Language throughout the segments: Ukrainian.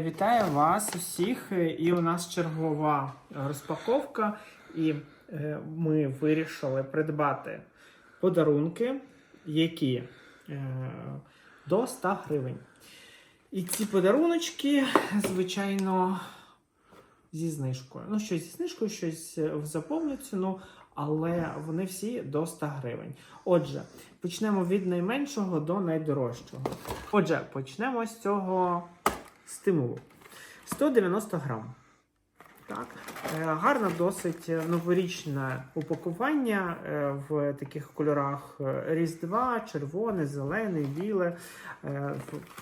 Вітаю вас усіх, і у нас чергова розпаковка, і е, ми вирішили придбати подарунки, які е, до 100 гривень. І ці подаруночки, звичайно, зі знижкою. Ну, щось зі знижкою, щось в заповню ціну, але вони всі до 100 гривень. Отже, почнемо від найменшого до найдорожчого. Отже, почнемо з цього стимулу. 190 грам. Так. Е, досить новорічне упакування е, в таких кольорах е, Різдва, червоне, зелене, біле, е,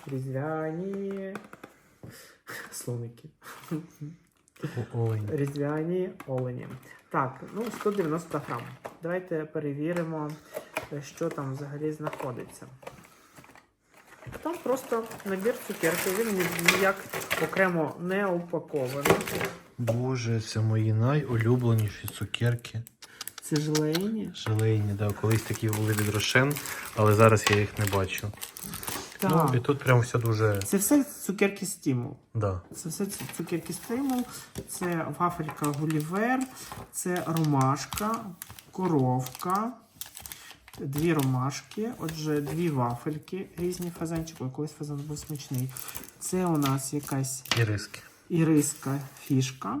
різдвяні слоники. Олень. Різдвяні олені. Так, ну 190 грам. Давайте перевіримо, е, що там взагалі знаходиться. Там просто набір цукерки, він ніяк окремо не упакований. Боже, це мої найулюбленіші цукерки. Це желейні. Желейні, да. Колись такі були від Рошен, але зараз я їх не бачу. Так. Ну, і тут прям все дуже. Це все цукерки стимул. Да. Це все ці- цукерки стимул, це вафелька Гулівер, це ромашка, коровка, дві ромашки, отже, дві вафельки, різні фазанчики. Колись фазан був смачний. Це у нас якась І іриска фішка.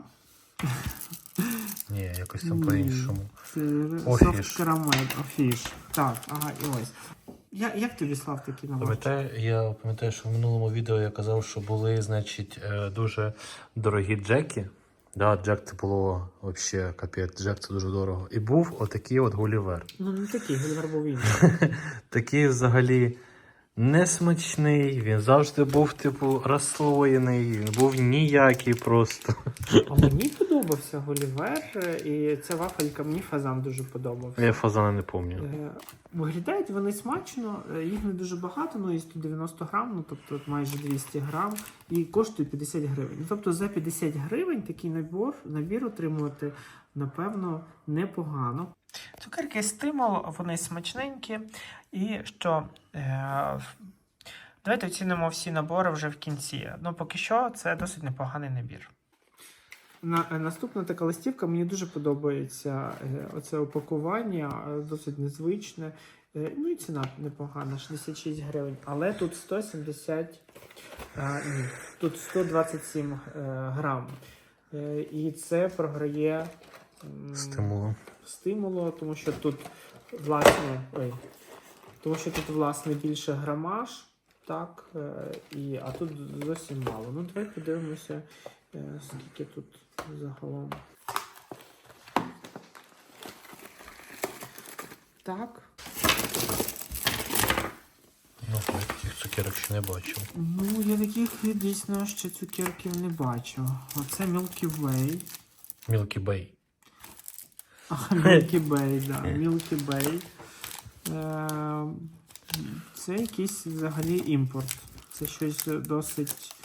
Ні, якось там Ні, по-іншому. Це Офіш. софт карамель, офіш. Так, ага, і ось. Я, як тобі слав такі наборчики? Пам'ятаю, я пам'ятаю, що в минулому відео я казав, що були, значить, е, дуже дорогі джеки. Да, Джек це було взагалі капець, Джек це дуже дорого. І був отакий от Гулівер. Ну, не такий, Гулівер був інший. Такий взагалі несмачний. Він завжди був, типу, розслоєний, він був ніякий просто. А мені подобався Гулівер, і ця вафелька мені фазан дуже подобався. Я фазана не пам'ятаю. Е, Виглядають вони смачно, е, їх не дуже багато, ну і 190 грам, ну тобто от майже 200 грам, і коштує 50 гривень. Ну, тобто за 50 гривень такий набір, набір отримувати, напевно, непогано. Цукерки стимул, вони смачненькі. І що е, давайте оцінимо всі набори вже в кінці. Ну, поки що, це досить непоганий набір. На, е, наступна така листівка, мені дуже подобається е, оце опакування, е, досить незвичне. Ну і ціна непогана, 66 гривень. Але тут 170, а, ні, тут 127 е, грам. І це програє Стимулу. стимулу, тому що тут власне, ой, тому що тут власне більше грамаж, так, е, і, а тут зовсім мало. Ну, давай подивимося, е, скільки тут загалом. Так. Ну, я таких цукерок ще не бачив. Ну, я таких дійсно ще цукерків не бачу. Оце Milky Way. Мілкі Бей. Milky Way, да. Milky Way. Е, Це якийсь взагалі імпорт. Це щось досить.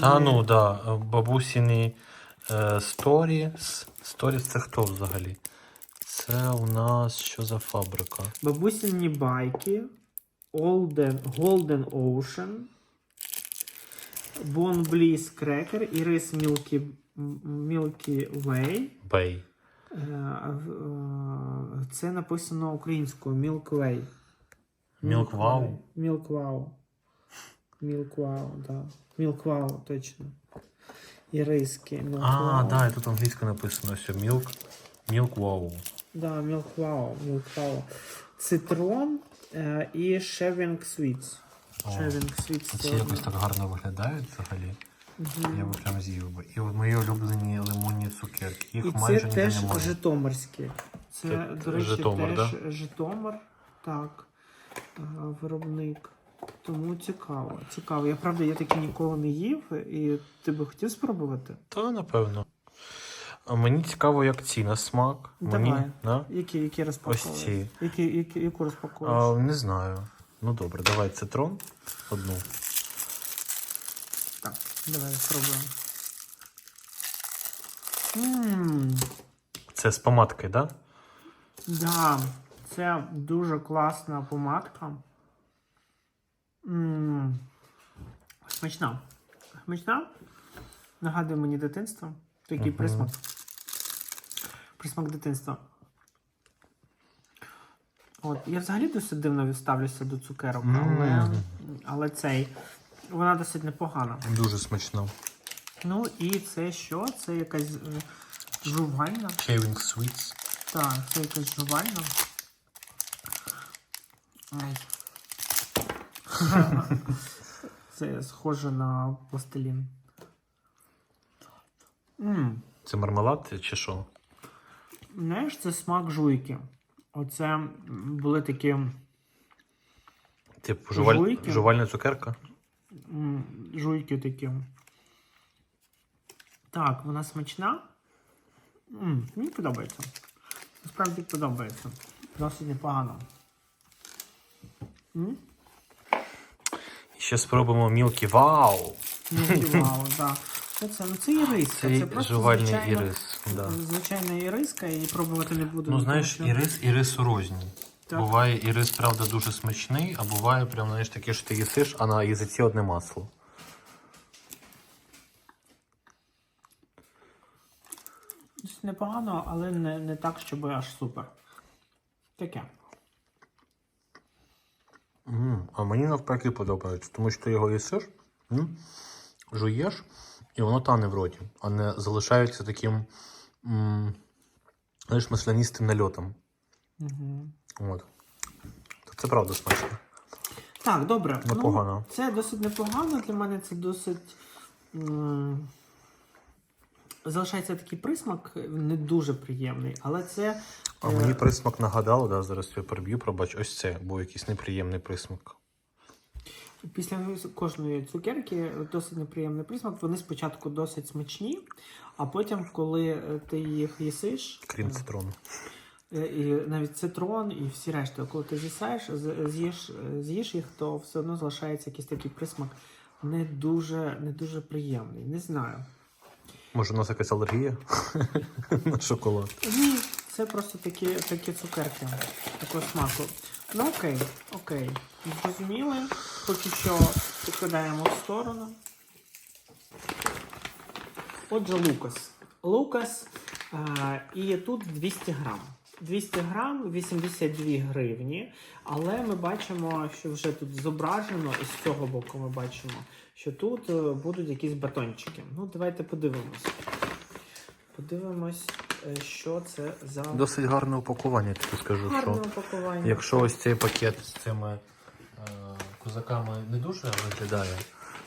Та ну, да, бабусіні е, Сторіс. Сторіс це хто взагалі? Це у нас що за фабрика? Бабусіні байки. Golden, Golden Ocean. Bon Bliss Cracker і рис Milky, Way. Бей. Е, е, Це написано українською Milk Way. Milk Wow? Milk Wow. Milk Wow, да. Milk точно. І А, да, і тут англійською написано все. Milk. Milk Да, Milk Wow, Цитрон е, і. О, Shaving Sweets. Оці це- якось так гарно виглядають взагалі. Мгм. Я би прям з'їв би. І от мої улюблені лимонні цукерки. Їх І майже це ніде теж немає. Житомирські. Це, Це до речі, Житомир, теж Житомир. Так. е, Виробник. Тому цікаво. Цікаво. Я правда, я такі ніколи не їв, і ти би хотів спробувати? Та, напевно. А мені цікаво, як ці на смак. Мені, да? Які, які розпаковуєш? Ось ці. Які, які, яку розпаковуєш? А, не знаю. Ну добре, давай цитрон. Одну. Так, давай спробуємо. Ммм, Це з помадкою, так? Да? да, це дуже класна помадка. Ммм, смачна. Смачна? Нагадує мені дитинство. Такий Мгм. присмак. Присмак дитинства. От, я взагалі досить дивно ставлюся до цукерок, але, Мм. але цей. Вона досить непогана. Дуже смачно. Ну і це що? Це якась е, жувальна. Shaving Sweets. Так, це якась жувальна. Ай. Це схоже на пластилін. М, Це мармелад чи що? Знаєш, це смак жуйки. Оце були такі Типу жуваль... Жуйки? жувальна цукерка? М, жуйки такі. Так, вона смачна. М, Мені подобається. Насправді подобається. Досить непогано. М? Ще спробуємо мілкі. Вау! Ну, вау. Що це? Ну це іриска. Це Це просто жувальний звичайна, ірис. Да. звичайна іриска і пробувати не буду. Ну, знаєш, ірис ірису розні. Так. Буває ірис, правда, дуже смачний, а буває прям, знаєш, таке, що ти їсиш, а на язиці одне масло. Непогано, але не, не так, щоб аж супер. Таке. М, А мені навпаки подобається, тому що ти його їсиш, м, жуєш, і воно тане в роті, а не залишається таким м, знаєш, маслянистим нальотом. Угу. От. То це правда смачно. Так, добре. Непогано. Ну, це досить непогано. Для мене це досить. Залишається такий присмак, не дуже приємний, але це. А е, мені присмак нагадало, да, зараз я переб'ю, пробач, ось це був якийсь неприємний присмак. Після кожної цукерки досить неприємний присмак. Вони спочатку досить смачні, а потім, коли е, ти їх їсиш, Крім цитрону. е, і навіть цитрон, і всі решти, коли ти з'їсаєш, з'їш, е, з'їш їх, то все одно залишається якийсь такий присмак не дуже, не дуже приємний. Не знаю. Може, у нас якась алергія на шоколад. Ні, це просто такі, такі цукерки такого смаку. Ну окей, окей. Зрозуміли. Поки що відкладаємо в сторону. Отже, Лукас. Лукас. е, і тут 200 грам. 200 грам 82 гривні. Але ми бачимо, що вже тут зображено, і з цього боку ми бачимо, що тут е, будуть якісь батончики. Ну, давайте подивимось. Подивимось, е, що це за Досить гарне упакування, я скажу, гарне що упакування. якщо ось цей пакет з цими е, козаками не дуже виглядає,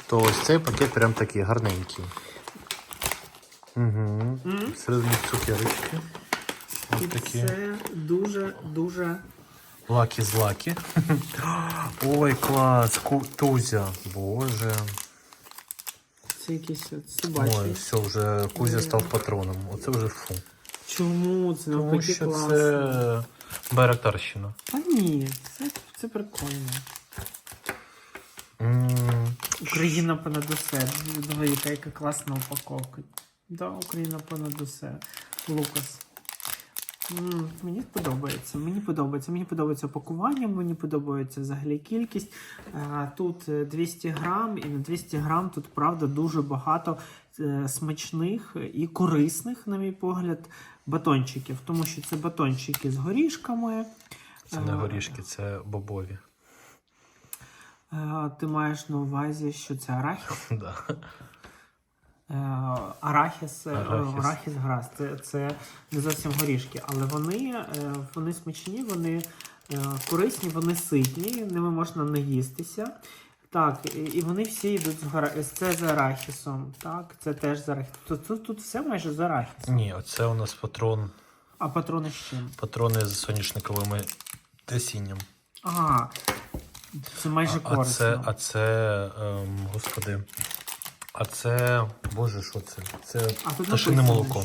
то ось цей пакет прям такий гарненький. Угу. М? Всередині цукерочки. І Ось такі. це дуже дуже Лакі з лакі. Ой, клас, ку- Тузя. Боже. це якийсь от Ой, все, вже Кузя став патроном. Оце вже фу. Чому це Тому навпаки що класно? це Байрактарщина. Та ні, це, це прикольно. М, Україна понад усе. Дивіться, яка класна упаковка. Да, Україна понад усе. Лукас. Мені подобається. Мені подобається. Мені подобається упакування, мені подобається взагалі кількість. Е, Тут е, 200 грам, і на 200 грам тут правда дуже багато е, смачних і корисних, на мій погляд, батончиків. Тому що це батончики з горішками. Це не Е, горішки, це бобові. Е, Ти маєш на увазі, що це арахіс? Да. Е, Арахіс, е, Арахіс. арахіс грас, це, це не зовсім горішки, але вони, е, вони смачні, вони корисні, вони ситні, ними можна наїстися. Так, і- вони всі йдуть з гора... Це з арахісом. Так, це теж з арахісом. Тут, тут, тут все майже з арахісом. Ні, оце у нас патрон, А патрони з чим? патрони з соняшниковим насінням. Ага. Це майже А, а корисно. це, а це, ем, господи, а це, боже, що це? Це А пташине молоко.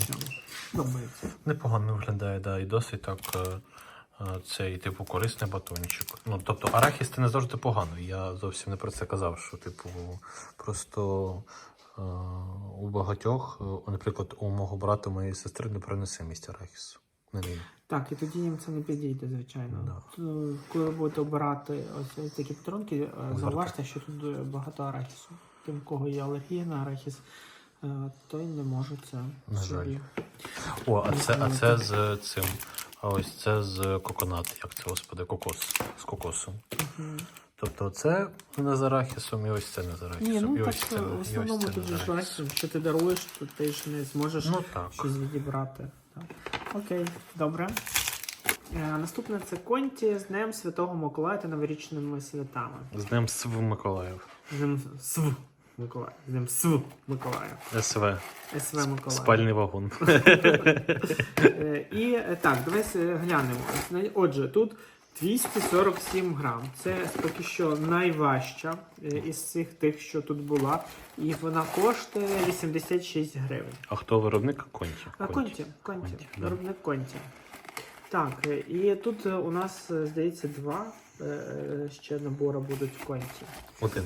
Непогано виглядає, да, і досить так. е, е, Цей, типу, корисний батончик. Ну, тобто, арахіс це не завжди погано. Я зовсім не про це казав, що, типу, просто е, у багатьох, е, наприклад, у мого брата, моєї сестри не переносимість арахісу. Так, і тоді їм це не підійде, звичайно. Да. Коли будете обирати ось такі патронки, зауважте, що тут багато арахісу. Тим, у кого є алергія на арахіс, е, той не може це На жаль. собі. О, а це, а це з цим. А ось це з коконат, як це, господи, кокос. З кокосом. Мгм. Тобто це не з арахісом, і ось це не з арахісом. Ні, ну і так ось це, е, в основному тут же арахісом. що ти даруєш, то ти ж не зможеш Ну так. щось відібрати. Так. Окей, добре. Е, наступне це Конті з Днем Святого Миколая та новорічними святами. З Днем Св Миколаїв. З Днем Св Миколая. З Св Миколая. СВ. СВ Миколая. Спальний вагон. Е, І е, так, давай е, глянемо. Отже, тут 247 грам. Це поки що найважча із цих тих, що тут була. І вона коштує 86 гривень. А хто виробник? Конті. А конті, конті, виробник конті. Так, і тут у нас, здається, два ще набори будуть конті. Один.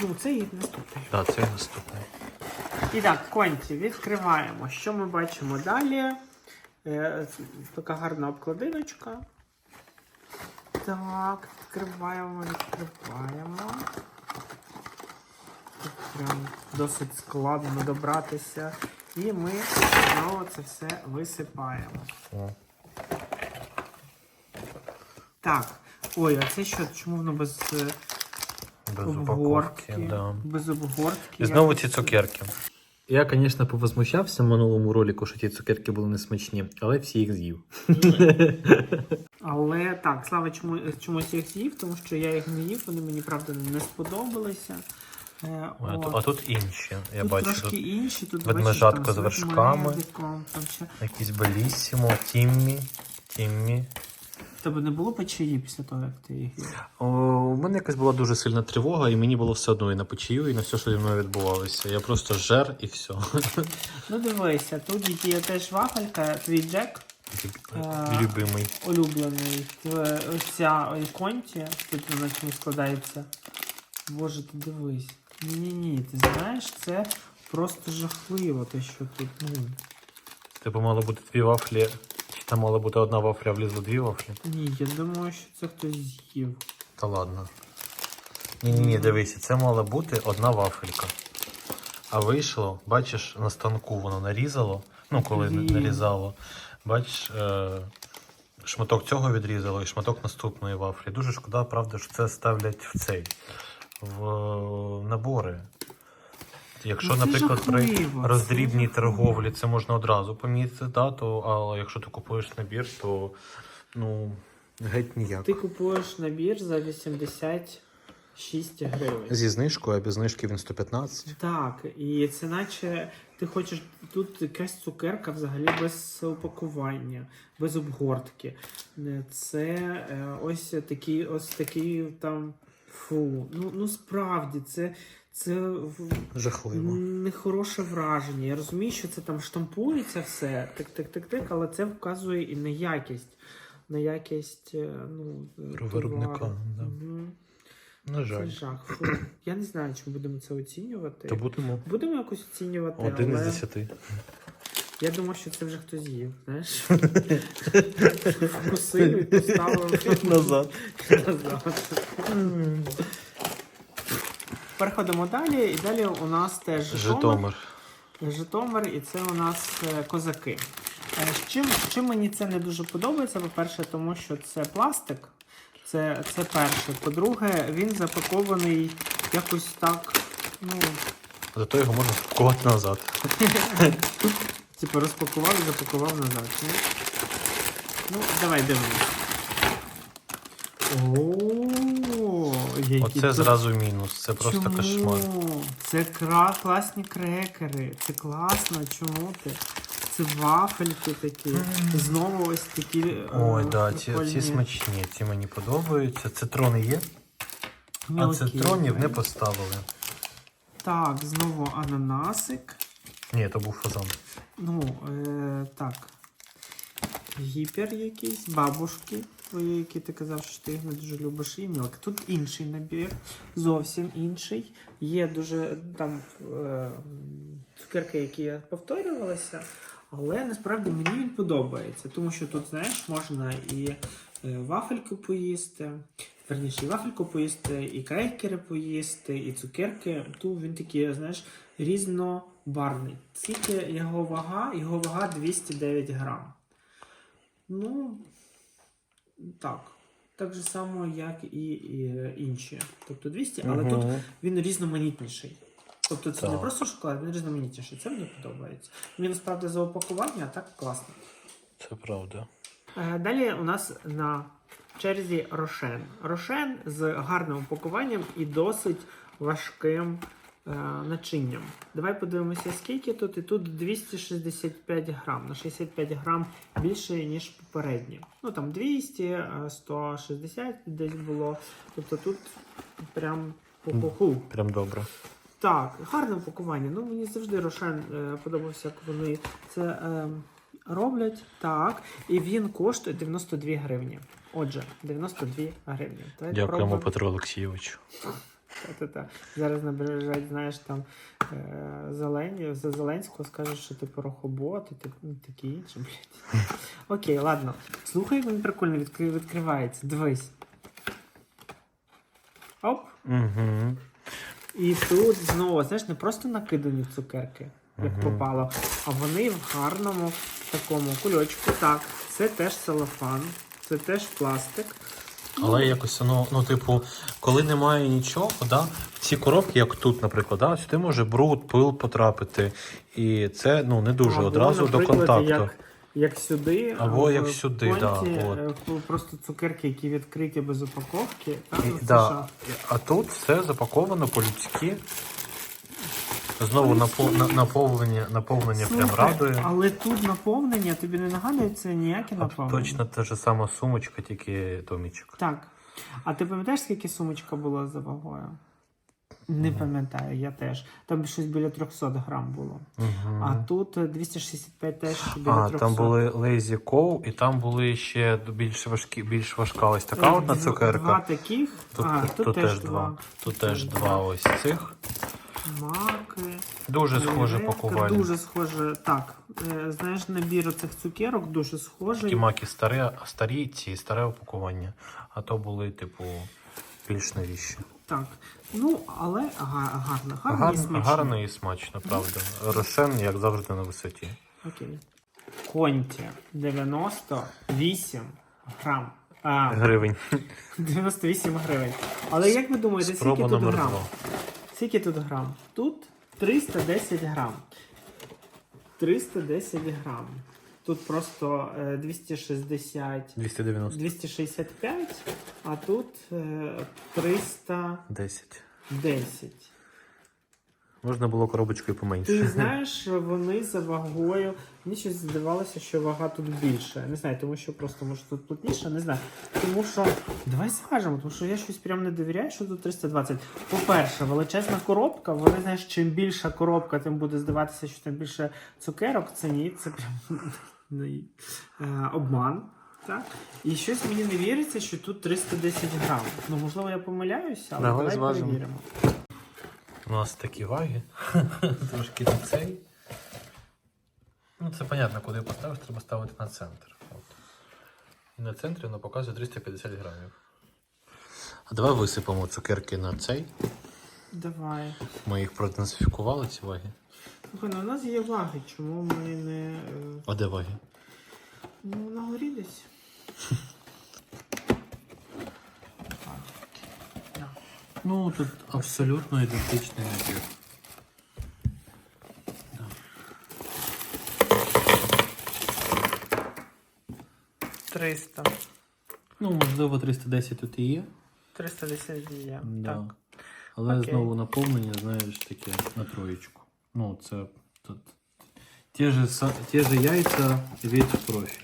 Ну, це і наступний. Так, це наступний. І так, конті, відкриваємо. Що ми бачимо далі? Е, така гарна обкладиночка. Так, відкриваємо, відкриваємо. Тут прям досить складно добратися. І ми знову це все висипаємо. Так. Ой, а це що? Чому воно без е, Без обгортки? упаковки, да. Без обгортки. І знову ці цукерки. Я, звісно, повозмущався в минулому ролику, що ті цукерки були несмачні, але всі їх з'їв. Але так, Слава чому, чомусь їх з'їв, тому що я їх не їв, вони мені правда не сподобалися. Е, А, от. тут- а тут інші. Я тут бачу, трошки тут інші, тут ведмежатко бачиш, з вершками. ведмедиком, Там ще... якісь Белісімо, Тіммі. Тіммі. В тебе не було печії після того, як ти їх їв? О, у мене якась була дуже сильна тривога, і мені було все одно і на печію, і на все, що зі мною відбувалося. Я просто жер і все. Ну дивися, тут є теж вафелька, твій Джек А. Любимий. улюблений. Т- Ось ця ой, тут вона чому складається. Боже, ти дивись. Ні-ні-ні, ти знаєш, це просто жахливо, те, що тут. Ну, Типу мало бути дві вафлі. Там мала бути одна вафля, влізло дві вафлі? ні, я думаю, що це хтось з'їв. Та ладно. Ні, ні, ні, дивися, це мала бути одна вафелька. А вийшло, бачиш, на станку воно нарізало. Ну, коли Блін. нарізало. Бачиш, е, шматок цього відрізало і шматок наступної вафлі. Дуже шкода, правда, що це ставлять в цей в е, набори. Якщо, Ну, це наприклад, при жахливо, це роздрібній жахливо. торговлі це можна одразу помітити, да, то, а якщо ти купуєш набір, то ну, геть ніяк. Ти купуєш набір за 86 гривень. Зі знижкою, а без знижки він 115. Так, і це наче ти хочеш тут якась цукерка взагалі без упакування, без обгортки. Це е, ось такий, ось такий там. Фу, ну, ну справді, це, це Жахливо. нехороше враження. Я розумію, що це там штампується все, так, але це вказує і на якість. На якість е, ну, Виробника, товару. да. Мгм. На Це жаль. жах. Фу. Я не знаю, чи ми будемо це оцінювати. То будемо Будемо якось оцінювати, один із але десяти. я думаю, що це вже хтось з'їв, знаєш. Вкусив і поставив Назад. назад. Переходимо далі, і далі у нас теж Житомир. Житомир. Житомир, і це у нас е, козаки. Е, Чим, чим мені це не дуже подобається? По-перше, тому що це пластик. Це, це перше. По-друге, він запакований якось так. Ну, Зато його можна спакувати назад. Типу розпакував і запакував назад. Ну, ну давай дивимось. О, які Оце тут- зразу мінус. Це просто Чому? кошмар. Це кра... класні крекери. Це класно. Чому ти? Це вафельки такі. Знову ось такі. е, Ой, да, ці, прикольні ці смачні, ці мені подобаються. Цитрони є, а мілкі. цитронів не поставили. Так, знову ананасик. Ні, то був фазан. Ну, е, так. Гіпер якийсь, бабушки твої, які ти казав, що ти не дуже любиш, і мілк. Тут інший набір, зовсім інший. Є дуже там е, цукерки, які повторювалися, але насправді мені він подобається, тому що тут, знаєш, можна і е, вафельку поїсти. Верніше, і вафельку поїсти, і крекери поїсти, і цукерки. Тут він такий, знаєш, різнобарний. Тільки його вага, його вага 209 грам. Ну, так. Так же само, як і, і інші. Тобто 200, але тут він різноманітніший. Тобто це не просто шоколад, він різноманітніший. Це мені подобається. Він насправді за упакування, а так класно. Це правда. Е, Далі у нас на черзі Рошен. Рошен з гарним упакуванням і досить важким е, начинням. Давай подивимося, скільки тут. І тут 265 грам. На 65 грам більше, ніж попередні. Ну там 200, е, 160 десь було. Тобто тут прям ху-ху-ху. Прям добре. Так, гарне упакування. Ну, мені завжди Рошен е, подобався, як вони це е, роблять. Так. І він коштує 92 гривні. Отже, 92 гривні. Дякуємо пробуємо. Петру Олексійовичу. Та-та-та. Зараз набережать, знаєш, там е, Зелені, за Зеленського скажуть, що ти порохобот, і ти, ну, такі інші, блядь. Окей, ладно. Слухай, як він прикольно відкри- відкривається. Дивись. Оп. Угу. І тут знову, знаєш, не просто накидані цукерки, як Мгм. попало, а вони в гарному такому кульочку. Так, це теж целофан, це теж пластик. Але якось воно, ну, типу, коли немає нічого, да, в ці коробки, як тут, наприклад, да, сюди може бруд, пил потрапити. І це ну, не дуже Або, одразу до наприклад, контакту. Як, як сюди, Або в як сюди, да, от. е, просто цукерки, які відкриті без упаковки. Так, І, ну, да. А тут все запаковано по-людськи. Знову напо- наповнення, наповнення прям Слухай, радує. Але тут наповнення, тобі не нагадує це ніяке наповнення? точно та ж сама сумочка, тільки томічок. Так. А ти пам'ятаєш, скільки сумочка була за вагою? Не пам'ятаю, я теж. Там щось біля 300 грам було. Угу. А тут е, 265 теж біля А, 300. там були Lazy Cow, і там були ще більш важкі, більш важка ось така Е, одна дв- цукерка. Два таких. Тут, а, тут, тут, теж два. Тут теж два ось цих. Маки. Дуже схоже пакування. Дуже схоже. Так, е, знаєш, набір цих цукерок дуже схожий. Такі маки старі, старі ці, старе опакування. А то були, типу, більш новіші. Так. Ну, але га- гарно. Гарно, і Гарно, смачно. гарно і смачно, правда. Рошен, як завжди, на висоті. Окей. Конті 98 грам. А, Гривень. 98 гривень. Але як ви думаєте, скільки тут грам? два. Скільки тут грам? Тут 310 грам. 310 грам. Тут просто е, 260, 290. 265, а тут е, 310. 10. Можна було коробочкою поменше. Ти знаєш, вони за вагою. Мені щось здавалося, що вага тут більша. Не знаю, тому що просто може тут плотніше, не знаю. Тому що давай скажемо, тому що я щось прям не довіряю, що тут 320. По-перше, величезна коробка. Вони знаєш, чим більша коробка, тим буде здаватися, що там більше цукерок. Це ні, це прям ну, е, обман. Так? І щось мені не віриться, що тут 310 грам. Ну, можливо, я помиляюся, але Давай давай зважимо. перевіримо. У нас такі ваги. Трошки не цей. Ну, це понятно, куди поставиш, треба ставити на центр. От. І на центрі воно показує 350 грамів. А давай висипемо цукерки на цей. Давай. Ми їх проденсифікували, ці ваги. Слухай, ну у нас є ваги, чому ми не. е, А де ваги? Ну, на горі десь. Ну, тут абсолютно ідентичний набір. 300. Ну, можливо, 310 тут і є. 310 є. Да. Так. Але Окей. знову наповнення, знаєш, таке на троєчку. Ну, це тут. Ті ж, са- ті ж яйця від профі.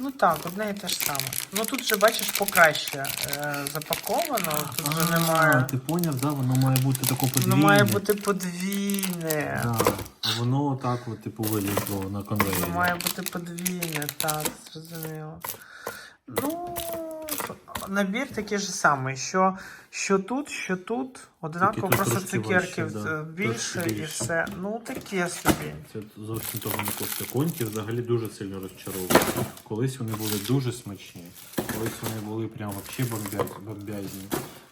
Ну так, одне і те ж саме. Ну тут вже бачиш покраще е, запаковано, тут вже немає. Ти поняв, да? Воно має бути тако подвійне. Воно має бути подвійне. Да. А воно отак, от, типу, вилізло на конвейері. Воно має бути подвійне, так, зрозуміло. Ну, набір такий же самий, що, що тут, що тут. Однаково тут просто цукерки да. більше і все. Ну таке собі. Це зовсім того не коштує. Конті взагалі дуже сильно розчаровують. Колись вони були дуже смачні. колись вони були прям бомбя- бомбязні.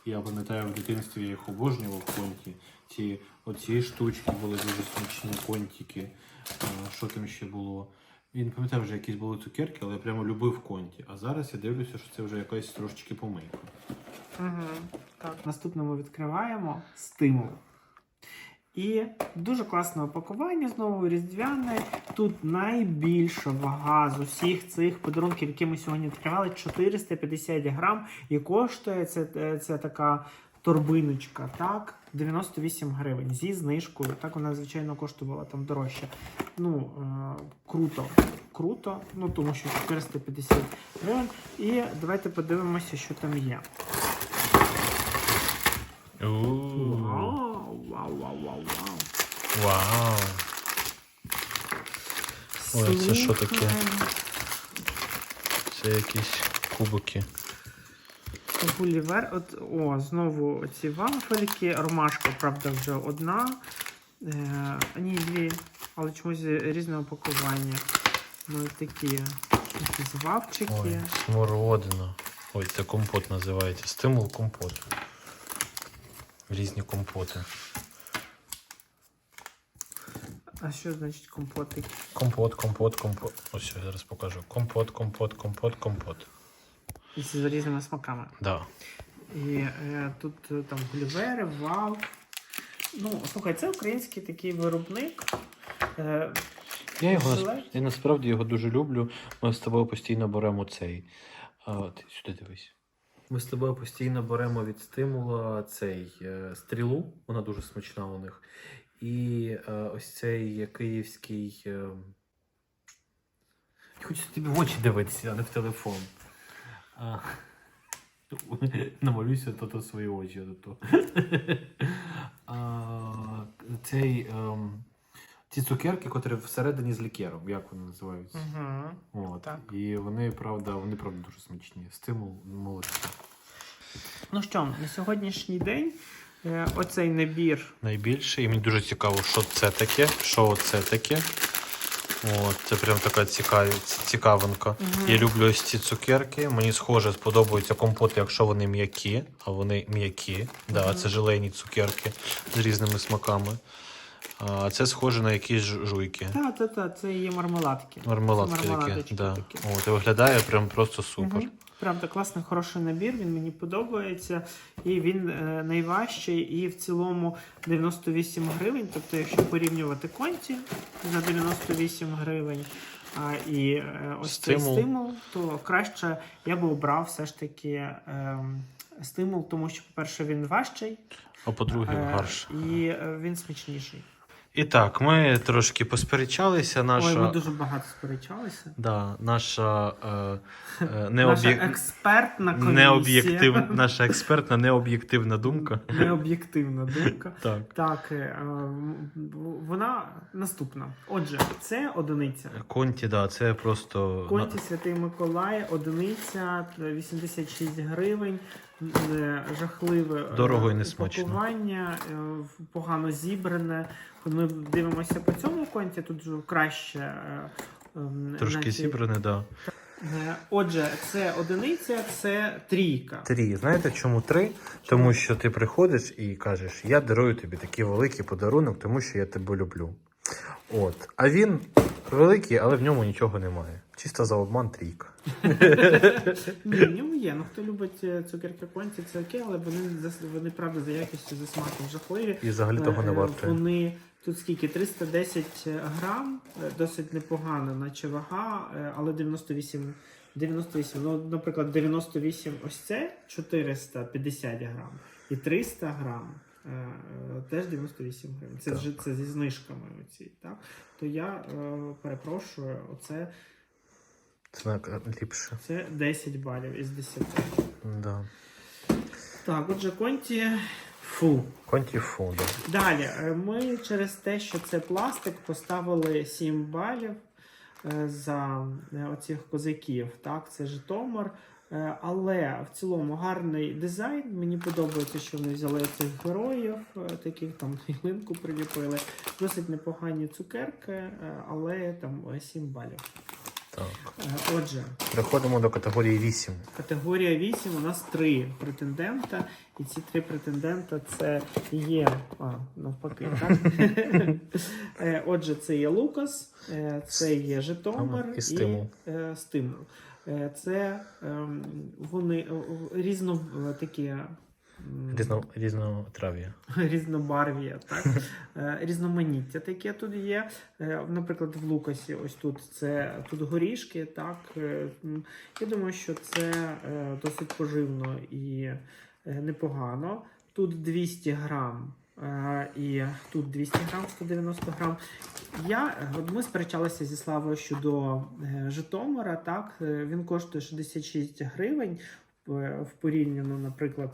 Я пам'ятаю, в дитинстві я їх обожнював конті. Ці оці штучки були дуже смачні контики. Що там ще було? Я не пам'ятаю, вже якісь були цукерки, але я прямо любив конті. А зараз я дивлюся, що це вже якась трошечки помийка. Угу. Так. Наступне ми відкриваємо стимул. І дуже класне опакування, знову різдвяне. Тут найбільша вага з усіх цих подарунків, які ми сьогодні відкривали, 450 грам. І коштує це, е, це така торбиночка, так, 98 гривень зі знижкою. Так вона, звичайно, коштувала там дорожче. Ну, е, круто. Круто, ну тому що 450 гривень. І давайте подивимося, що там є. Вау, вау, вау, вау, вау. Вау! Ой, це що таке? Це якісь кубики. Гулівер. От, о, знову ці вафельки. Ромашка, правда, вже одна. Е, ні, дві, але чомусь різне упакування. Ну, такі якісь вавчики. Ой, смородина. Ой, це компот називається. Стимул компот. Різні компоти. А що значить компотик? Компот, компот, компот. Ось я зараз покажу. Компот, компот, компот, компот. З різними смаками. Да. І е, тут е, там гулівери, вау. Ну, слухай, це український такий виробник. Е, Я його я насправді його дуже люблю. Ми з тобою постійно беремо цей. А, ти сюди дивись. Ми з тобою постійно беремо від стимула цей е, стрілу, вона дуже смачна у них. І е, ось цей київський. Е... Хочу тобі в очі дивитися, а не в телефон. А... Намалюйся то, то свої очі. То, а, цей. ем, ці цукерки, котрі всередині з лікером, як вони називаються? угу. От. Так. І вони, правда, вони правда дуже смачні. Стимул молодці. Ну що, на сьогоднішній день е, оцей набір. Найбільше, і мені дуже цікаво, що це таке, що це таке. От, це прям така цікаві, цікавинка. Угу. Я люблю ось ці цукерки. Мені схоже сподобаються компоти, якщо вони м'які, а вони м'які. Да, це желейні цукерки з різними смаками. А це схоже на якісь жуйки. Та, та, та, це є мармеладки. Мармеладки мармеладки такі. Да. такі. От, і виглядає прям просто супер. Мгм. Правда, класний, хороший набір, він мені подобається. І він е, найважчий, і в цілому 98 гривень. Тобто, якщо порівнювати конті за 98 гривень, а, і е, ось Стимул. цей стимул, то краще я би обрав все ж таки ем, стимул, тому що, по-перше, він важчий, А по-друге, е, гарш. і е, він смачніший. І так, ми трошки посперечалися. Наша, Ой, ми дуже багато сперечалися. да, наша, е, е, Наша експертна комісія. необ'єктив... наша експертна необ'єктивна думка. Необ'єктивна думка. Так. Так, е, вона наступна. Отже, це одиниця. Конті, да, це просто. Конті Святий Миколай, одиниця, 86 гривень. Е, Жахливе е, Дорого і несмачно. упакування, е, погано зібране. Ми дивимося по цьому конті, тут вже краще. е, ем, Трошки значить, зібране, да. Отже, це одиниця, це трійка. Три. Знаєте чому три? Тому що ти приходиш і кажеш, я дарую тобі такий великий подарунок, тому що я тебе люблю. От. А він великий, але в ньому нічого немає. Чисто за обман трійка. Ні, в ньому є. Ну хто любить е, цукерки конті, це окей, але вони за- вони правда за якістю за смаком жахливі. І взагалі того не Е, вартує. Вони тут скільки? 310 грам, е, досить непогано, наче вага, е, але 98. 98. Ну, наприклад, 98 ось це 450 грам. І 300 грам. е, е, Теж 98 гривень. Це Так. вже це зі знижками оці, так? То я е, перепрошую, оце Це ліпше. це 10 балів із 10. Да. Так, отже, конті. Фу. Конті фу, да. Далі, е, ми через те, що це пластик, поставили 7 балів е, за е, оцих козаків. Так, це Житомир. Але в цілому гарний дизайн. Мені подобається, що вони взяли цих героїв, таких там ялинку приліпили. Досить непогані цукерки, але там е, 7 балів. Так. Отже, Переходимо до категорії 8. категорія 8 у нас три претендента, і ці три претендента це є. А, навпаки, так? Е, Отже, це є Лукас, е, це є Житомир і Стимул. е, Стимул. Це ем, вони різно такі. Різно, різнотрав'я. різнобарв'я, так? Е, різноманіття таке тут є. Е, Наприклад, в Лукасі, ось тут це тут горішки, так. Е, Я думаю, що це досить поживно і непогано. Тут 200 грам. І тут 200 грам, 190 грам. Я, от ми сперечалися зі Славою щодо Житомира. Так, він коштує 66 гривень в порівняно, наприклад,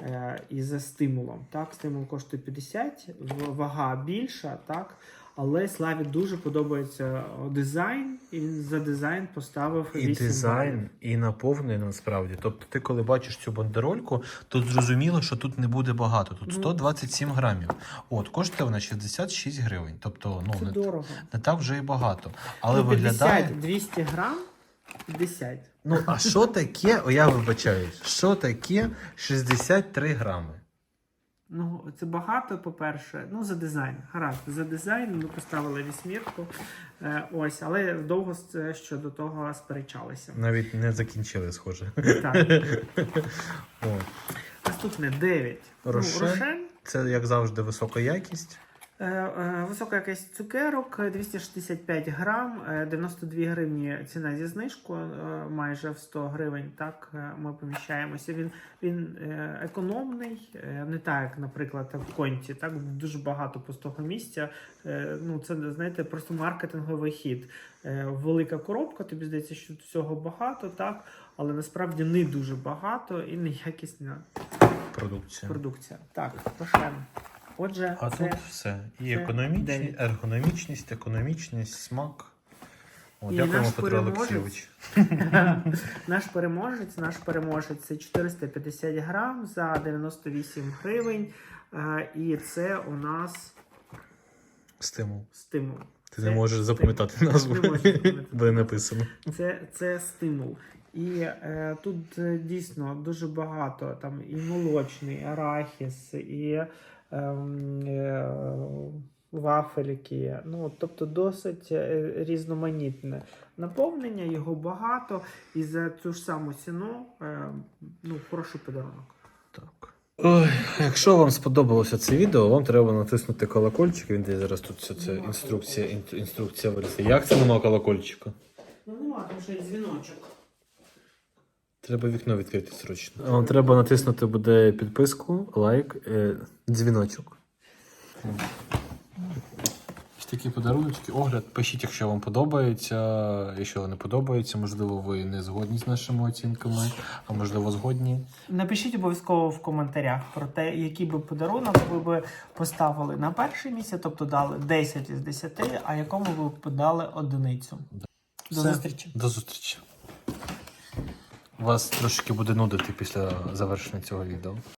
е, із стимулом. Так, стимул коштує 50, вага більша, так. Але Славі дуже подобається дизайн, і він за дизайн поставив І 8 балів. дизайн, і наповнений насправді. Тобто, ти коли бачиш цю бандерольку, тут зрозуміло, що тут не буде багато. Тут Ну. 127 грамів. От, коштує вона 66 гривень. Тобто, ну Це не, дорого. не так вже і багато. Але ну, виглядає. 200 грам, 50. Ну, а що таке, о, я вибачаюсь, що таке 63 грами? Ну, це багато, по-перше. Ну, за дизайн. Гаразд, за дизайн ми поставили вісьмірку. Е, ось, але довго з- щодо того сперечалися. Навіть не закінчили, схоже. Так. О, Наступне 9. Рошен. Ну, Рошен. це, як завжди, висока якість. Е, е, Висока якість цукерок, е, 265 грам, е, 92 гривні ціна зі знижкою, майже в 100 гривень. Так ми поміщаємося. Він він економний, не так, як, наприклад, в конті. Так дуже багато пустого місця. Ну це знаєте, просто маркетинговий хід. Велика коробка, тобі здається, що всього багато, так, але насправді не дуже багато і неякісна Продукція. продукція. Так, Рошен. Отже, А це тут все. І це економічність, ергономічність, економічність, смак. О, І дякуємо, наш Петро. Олексійович. наш переможець, наш переможець це 450 грам за 98 гривень. Е, І це у нас Стимул. стимул. Ти Це не можеш запам'ятати назву, не написано. Це, це стимул. І е, тут е, дійсно дуже багато там і молочний, арахіс, і ем, е, вафельки. Ну, тобто досить е, різноманітне наповнення, його багато, і за цю ж саму ціну е, ну, хороший подарунок. Так. Ой, якщо вам сподобалося це відео, вам треба натиснути колокольчик. Він десь зараз тут все це інструкція, ін- інструкція вирісає. Як це нема колокольчика? Ну, нема, там ще й дзвіночок. Треба вікно відкрити срочно. Вам треба натиснути буде підписку, лайк, е, дзвіночок. Ось такі подарунки, огляд. Пишіть, якщо вам подобається. Якщо не подобається, можливо, ви не згодні з нашими оцінками, а можливо, згодні. Напишіть обов'язково в коментарях про те, який би подарунок ви би поставили на перше місце, тобто дали 10 із 10, а якому ви б подали одиницю. До Все. зустрічі. До зустрічі. Вас трошки буде нудити після завершення цього відео.